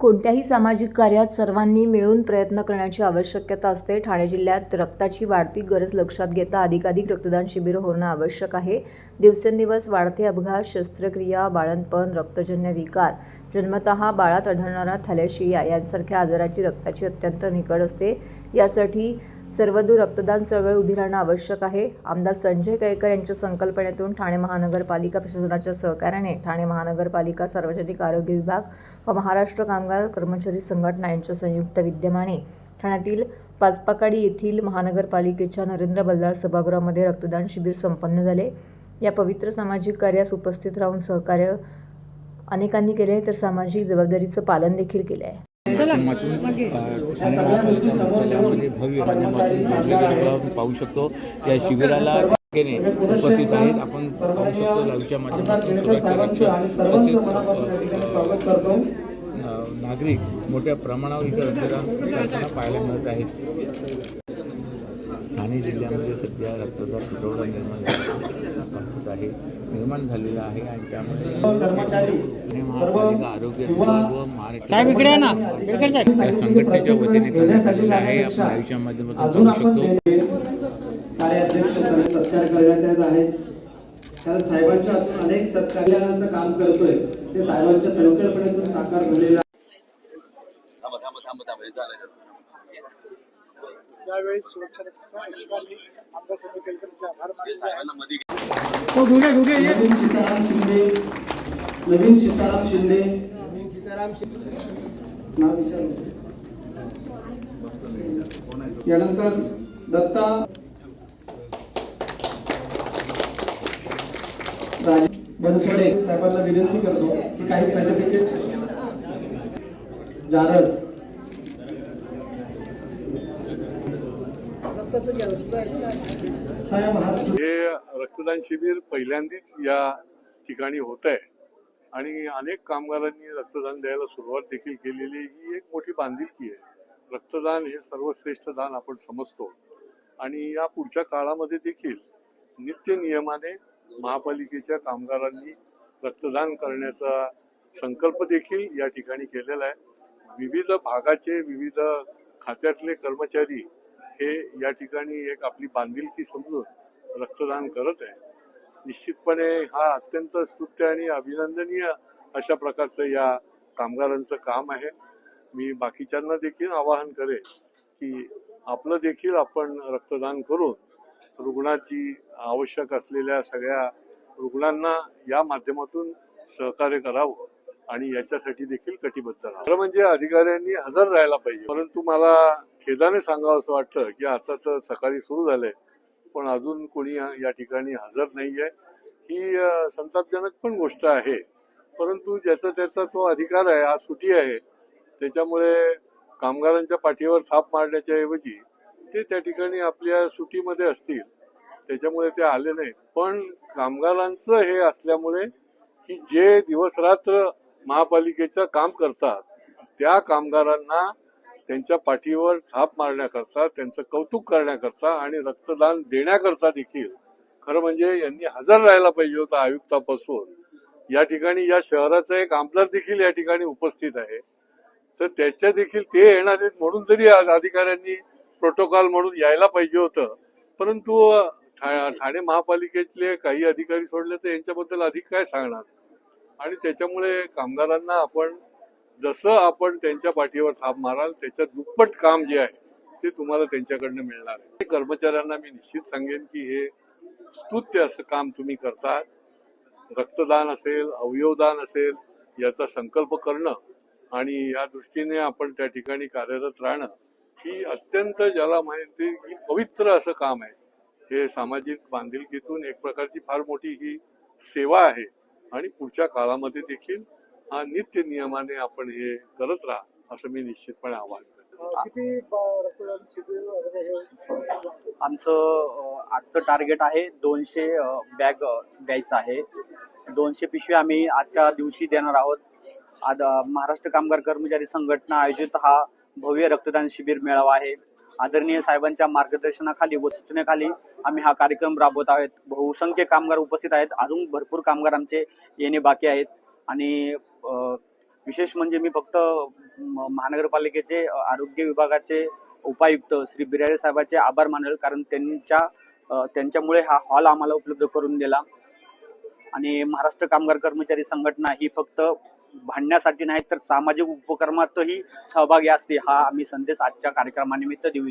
कोणत्याही सामाजिक कार्यात सर्वांनी मिळून प्रयत्न करण्याची आवश्यकता असते. ठाणे जिल्ह्यात रक्ताची वाढती गरज लक्षात घेता अधिकाधिक रक्तदान शिबिरं होणं आवश्यक आहे. दिवसेंदिवस वाढते अपघात शस्त्रक्रिया बाळंतपण रक्तजन्य विकार जन्मतः बाळात आढळणारा थॅलेशिया यांसारख्या आजाराची रक्ताची अत्यंत निकड असते. यासाठी सर्वदूर रक्तदान चळवळ उभी राहणं आवश्यक आहे. आमदार संजय केळकर यांच्या संकल्पनेतून ठाणे महानगरपालिका प्रशासनाच्या सहकार्याने ठाणे महानगरपालिका सार्वजनिक आरोग्य विभाग व महाराष्ट्र कामगार कर्मचारी संघटना यांच्या संयुक्त विद्यमाने ठाण्यातील पाचपाकाडी येथील महानगरपालिकेच्या नरेंद्र बल्लाळ सभागृहामध्ये रक्तदान शिबिर संपन्न झाले. या पवित्र सामाजिक कार्यास उपस्थित राहून सहकार्य अनेकांनी केले तर सामाजिक जबाबदारीचं पालन देखील केलं आहे. माध्यमातून ठाणे भव्य माध्यमातून वेगवेगळे आपण पाहू शकतो. या शिबिराला उपस्थित आहेत. आपण पाहू शकतो लाईव्हच्या माध्यमातून तसेच नागरिक मोठ्या प्रमाणावर इथे करताना पाहायला मिळत आहेत. ठाणे जिल्ह्यामध्ये सध्या रक्तदाब तुटवडा निर्माण झालेला आहे निर्माण झालेला आहे आणि त्यामध्ये ठाणे महापालिका आरोग्य विभाग व महाराष्ट्र संघटनेच्या वतीने करण्यात आलेलं आहे. आपण लाईव्हच्या माध्यमातून शकतो. सत्कार करण्यात येत आहे कारण साहेबांच्या अनेक सत्कार्याचं काम करतोय. ते साहेबांच्या संकल्पनेतून साकार झालेलं सीताराम शिंदे नवीन सीताराम शिंदे विचारू. यानंतर दत्ता बनसोडे साहेबांना विनंती जारद हा हे रक्तदान शिबिर पहिल्यांदाच या ठिकाणी होत आहे आणि अनेक कामगारांनी रक्तदान द्यायला सुरुवात देखील केलेली आहे. ही एक मोठी बांधिलकी आहे. रक्तदान हे सर्वश्रेष्ठ दान आपण समजतो. आणि या पुढच्या काळामध्ये देखील नित्य नियमाने महापालिकेच्या कामगारांनी रक्तदान करण्याचा संकल्प देखील या ठिकाणी केलेला आहे. विविध भागाचे विविध खात्यातले कर्मचारी हे या ठिकाणी एक आपली बांधिलकी समजून रक्तदान करत आहे. निश्चितपणे हा अत्यंत स्तुत्य आणि अभिनंदनीय अशा प्रकारचं या कामगारांचं काम आहे. मी बाकीच्यांना देखील आवाहन करेन की आपलं देखील आपण रक्तदान करून रुग्णाची आवश्यक असलेल्या सगळ्या रुग्णांना या माध्यमातून सहकार्य करावं. आणि याच्यासाठी देखील कटिबद्ध राहा. खरं म्हणजे अधिकाऱ्यांनी हजर राहायला पाहिजे. परंतु मला खेदाने सांगावं असं वाटतं की आता तर सकाळी सुरू झालंय पण अजून कोणी या ठिकाणी हजर नाहीये. ही संतापजनक पण गोष्ट आहे. परंतु ज्याचा त्याचा तो अधिकार आहे आज सुटी आहे. त्याच्यामुळे कामगारांच्या पाठीवर थाप मारण्याच्या ऐवजी ते त्या ठिकाणी आपल्या सुटीमध्ये असतील. त्याच्यामुळे ते आले नाही पण कामगारांचं हे असल्यामुळे की जे दिवसरात्र महापालिकेचं काम करतात त्या कामगारांना त्यांच्या पाठीवर थाप मारण्याकरता त्यांचं कौतुक करण्याकरता आणि रक्तदान देण्याकरता देखील खरं म्हणजे यांनी हजर राहायला पाहिजे होता आयुक्तापासून. या ठिकाणी या शहराचा एक आमदार देखील या ठिकाणी उपस्थित आहे. तर त्याच्या देखील ते येणार आहेत म्हणून जरी आज अधिकाऱ्यांनी प्रोटोकॉल म्हणून यायला पाहिजे होतं परंतु ठाणे महापालिकेतले काही अधिकारी सोडले तर यांच्याबद्दल अधिक काय सांगणार? आणि त्याच्यामुळे कामगारांना आपण जसं आपण त्यांच्या पाठीवर थाप माराल त्याच्या दुप्पट काम जे आहे ते तुम्हाला त्यांच्याकडनं मिळणार आहे. कर्मचाऱ्यांना मी निश्चित सांगेन की हे स्तुत्य असं काम तुम्ही करता रक्तदान असेल अवयवदान असेल याचा संकल्प करणं आणि या दृष्टीने आपण त्या ठिकाणी कार्यरत राहणं ही अत्यंत ज्याला माहिती की पवित्र असं काम आहे. हे सामाजिक बांधिलकीतून एक प्रकारची फार मोठी ही सेवा आहे. आणि पुढच्या काळामध्ये देखील हा नित्य नियमाने आपण हे करत राहा असं मी निश्चितपणे आवाहन करतो. आमचं आजचं टार्गेट आहे दोनशे बॅग द्यायचं आहे. दोनशे पिशवी आम्ही आजच्या दिवशी देणार आहोत. आज महाराष्ट्र कामगार कर्मचारी संघटना आयोजित हा भव्य रक्तदान शिबिर मेळावा आहे. आदरणीय साहेबांच्या मार्गदर्शनाखाली व सूचनेखाली आम्ही हा कार्यक्रम राबवत आहोत. बहुसंख्य कामगार उपस्थित आहेत. अजून भरपूर कामगार आमचे येणे बाकी आहेत. आणि विशेष म्हणजे मी फक्त म- महानगरपालिकेचे आरोग्य विभागाचे उपायुक्त श्री बिराडे साहेबांचे आभार मानेल. कारण त्यांच्या त्यांच्यामुळे हा हॉल आम्हाला उपलब्ध करून दिला. आणि महाराष्ट्र कामगार कर्मचारी संघटना ही फक्त भांडण्यासाठी नाही तर सामाजिक उपक्रमातही सहभागी असते हा आम्ही संदेश आजच्या कार्यक्रमानिमित्त देऊ